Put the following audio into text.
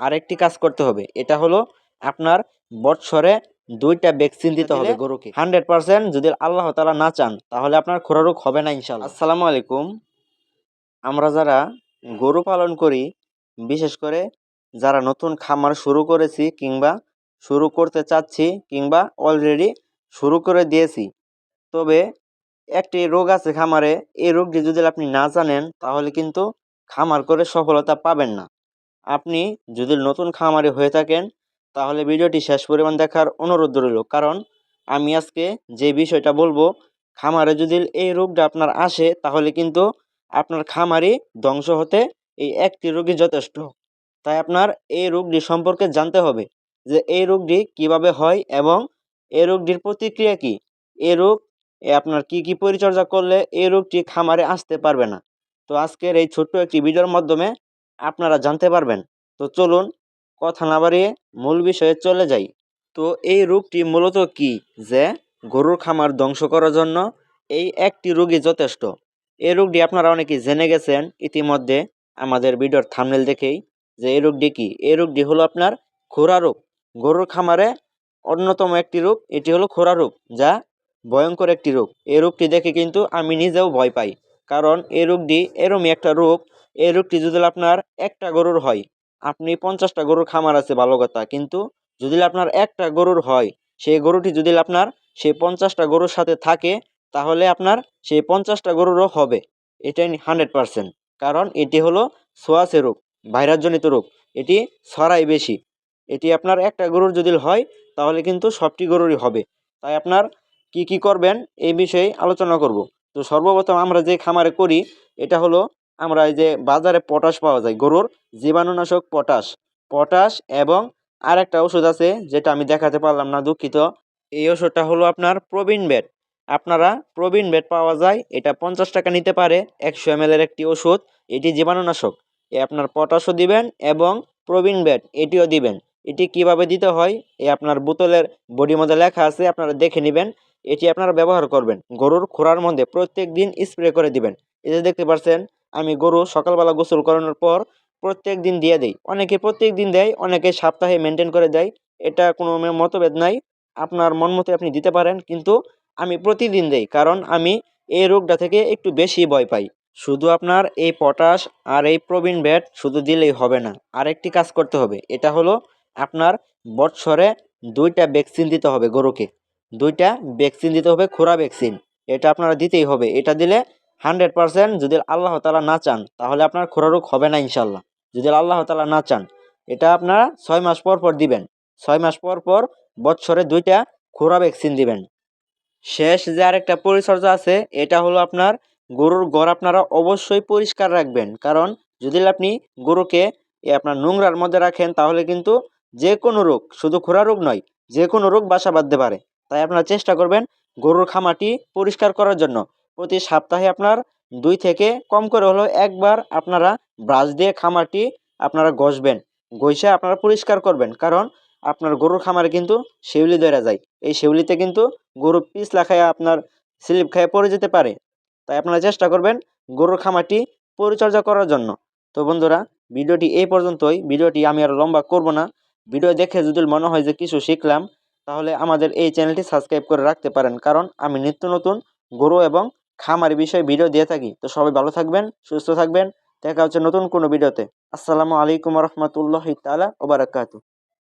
আরেকটি কাজ করতে হবে। এটা হলো আপনার বৎসরে দুইটা ভ্যাকসিন দিতে হবে গরুকে। হান্ড্রেড পার্সেন্ট যদি আল্লাহ তালা না চান তাহলে আপনার খোরা রোগ হবে না ইনশাল্লাহ আসসালামু আলাইকুম। আমরা যারা গরু পালন করি বিশেষ করে যারা নতুন খামার শুরু করেছি কিংবা শুরু করতে চাচ্ছি কিংবা অলরেডি শুরু করে দিয়েছি তবে একটি রোগ আছে খামারে এই রোগটি যদি আপনি না জানেন তাহলে কিন্তু খামার করে সফলতা পাবেন না। আপনি যদি নতুন খামারে হয়ে থাকেন, তাহলে ভিডিওটি শেষ পরিমাণ দেখার অনুরোধ রইল। কারণ আমি আজকে যে বিষয়টা বলব, খামারে যদি এই রোগটা আপনার আসে, তাহলে কিন্তু আপনার খামারই ধ্বংস হতে এই একটি রোগই যথেষ্ট। তাই আপনার এই রোগটি সম্পর্কে জানতে হবে যে এই রোগটি কীভাবে হয় এবং এই রোগটির প্রতিক্রিয়া কি? এই রোগ আপনার কি কি পরিচর্যা করলে এই রোগটি খামারে আসতে পারবে না? তো আজকের এই ছোট্ট একটি ভিডিওর মাধ্যমে আপনারা জানতে পারবেন। তো চলুন কথা না বাড়িয়ে মূল বিষয়ে চলে যাই। তো এই রোগটি মূলত কি? যে গরুর খামার ধ্বংস করার জন্য এই একটি রোগই যথেষ্ট। এই রোগটি আপনারা অনেকেই জেনে গেছেন ইতিমধ্যে আমাদের ভিডিওর থামনেল দেখেই যে এই রোগটি কী? এই রোগটি হলো আপনার খোরা রোগ। গরুর খামারে অন্যতম একটি রোগ, এটি হলো খোরা রোগ, যা ভয়ঙ্কর একটি রোগ। এই রোগটি দেখে কিন্তু আমি নিজেও ভয় পাই। কারণ এই রোগটি এরমই একটা রোগ এই রোগটি যদি আপনার একটা গরুর হয়, আপনি পঞ্চাশটা গরুর খামার আছে ভালো কথা, কিন্তু যদি আপনার একটা গরুর হয়, সেই গরুটি যদি আপনার সেই পঞ্চাশটা গরুর সাথে থাকে, তাহলে আপনার সেই পঞ্চাশটা গরুরও হবে। এটাই হান্ড্রেড পারসেন্ট, কারণ এটি হলো সোয়াসে রোগ, ভাইরাসজনিত রোগ, এটি ছড়াই বেশি। এটি আপনার একটা গরুর যদি হয়, তাহলে কিন্তু সবটি গরুরই হবে। তাই আপনার কি কি করবেন, এই বিষয়ে আলোচনা করব। তো সর্বপ্রথম আমরা যে খামারে করি, এটা হলো আমরা এই যে বাজারে পটাশ পাওয়া যায়, গরুর জীবাণুনাশক পটাশ। পটাশ এবং আর একটা ওষুধ আছে যেটা আমি দেখাতে পারলাম না, দুঃখিত। এই ওষুধটা হলো আপনার প্রবীণ বেড। আপনারা প্রবীণ বেড পাওয়া যায়, এটা পঞ্চাশ টাকা নিতে পারে, একশো এম একটি ওষুধ, এটি জীবাণুনাশক। এ আপনার পটাশও দিবেন এবং প্রবীণ বেড, এটিও দিবেন। এটি কীভাবে দিতে হয়, এ আপনার বোতলের বডির মধ্যে লেখা আছে, আপনারা দেখে নেবেন। এটি আপনারা ব্যবহার করবেন। গরুর খোরার মধ্যে প্রত্যেক দিন স্প্রে করে দিবেন। যে দেখতে পাচ্ছেন আমি গরু সকালবেলা গোসল করানোর পর প্রত্যেক দিন দিয়ে দেই। অনেকে প্রত্যেক দিন দেয়, অনেকে সপ্তাহে মেনটেন করে দেয়। এটা কোনো মতভেদ নাই। আপনার মন মতো আপনি দিতে পারেন, কিন্তু আমি প্রতিদিন দেই, কারণ আমি এই রোগটা থেকে একটু বেশি ভয় পাই। শুধু আপনার এই পটাশ আর এই প্রবীণ ব্যাট শুধু দিলেই হবে না, আরেকটি কাজ করতে হবে। এটা হলো আপনার বৎসরে দুইটা ভ্যাকসিন দিতে হবে গরুকে। দুইটা ভ্যাকসিন দিতে হবে, খোরা ভ্যাকসিন এটা আপনারা দিতেই হবে। এটা দিলে হান্ড্রেড পারসেন্ট যদি আল্লাহ তালা না চান, তাহলে আপনার খোরা রোগ হবে না ইনশাল্লাহ যদি আল্লাহ তালা না চান, এটা আপনারা ছয় মাস পর পর দিবেন। ছয় মাস পর পর বৎসরে দুইটা খোরা ভ্যাকসিন দিবেন। শেষ যে আরেকটা পরিচর্যা আছে, এটা হলো আপনার গরুর ঘর আপনারা অবশ্যই পরিষ্কার রাখবেন। কারণ যদি আপনি গরুকে আপনার নোংরার মধ্যে রাখেন, তাহলে কিন্তু যে কোনো রোগ, শুধু খোরা রোগ নয় যে কোনো রোগ বাসা বাঁধতে পারে। তাই আপনারা চেষ্টা করবেন গরুর খামারটি পরিষ্কার করার জন্য। প্রতি সপ্তাহে আপনার দুই থেকে কম করে হলেও একবার আপনারা ব্রাশ দিয়ে খামারটি আপনারা ঘষবেন। ঘষে আপনারা পরিষ্কার করবেন। কারণ আপনার গরুর খামারে কিন্তু শিউলি ধরা যায়। এই শিউলিতে কিন্তু গরু পিছলা খায় আপনার স্লিপ খায় পড়ে যেতে পারে। তাই আপনারা চেষ্টা করবেন গরুর খামারটি পরিচর্যা করার জন্য। তো বন্ধুরা, ভিডিওটি এই পর্যন্তই। ভিডিওটি আমি আর লম্বা করব না। ভিডিও দেখে যদি মনে হয় যে কিছু শিখলাম, তাহলে আমাদের এই চ্যানেলটি সাবস্ক্রাইব করে রাখতে পারেন। কারণ আমি নিত্য নতুন গরু এবং খামারি বিষয়ে ভিডিও দিয়ে থাকি। তো সবাই ভালো থাকবেন, সুস্থ থাকবেন। দেখা হচ্ছে নতুন কোনো ভিডিওতে আসসালামু আলাইকুম রহমতুল্লাহ তালা ওবরাকাতু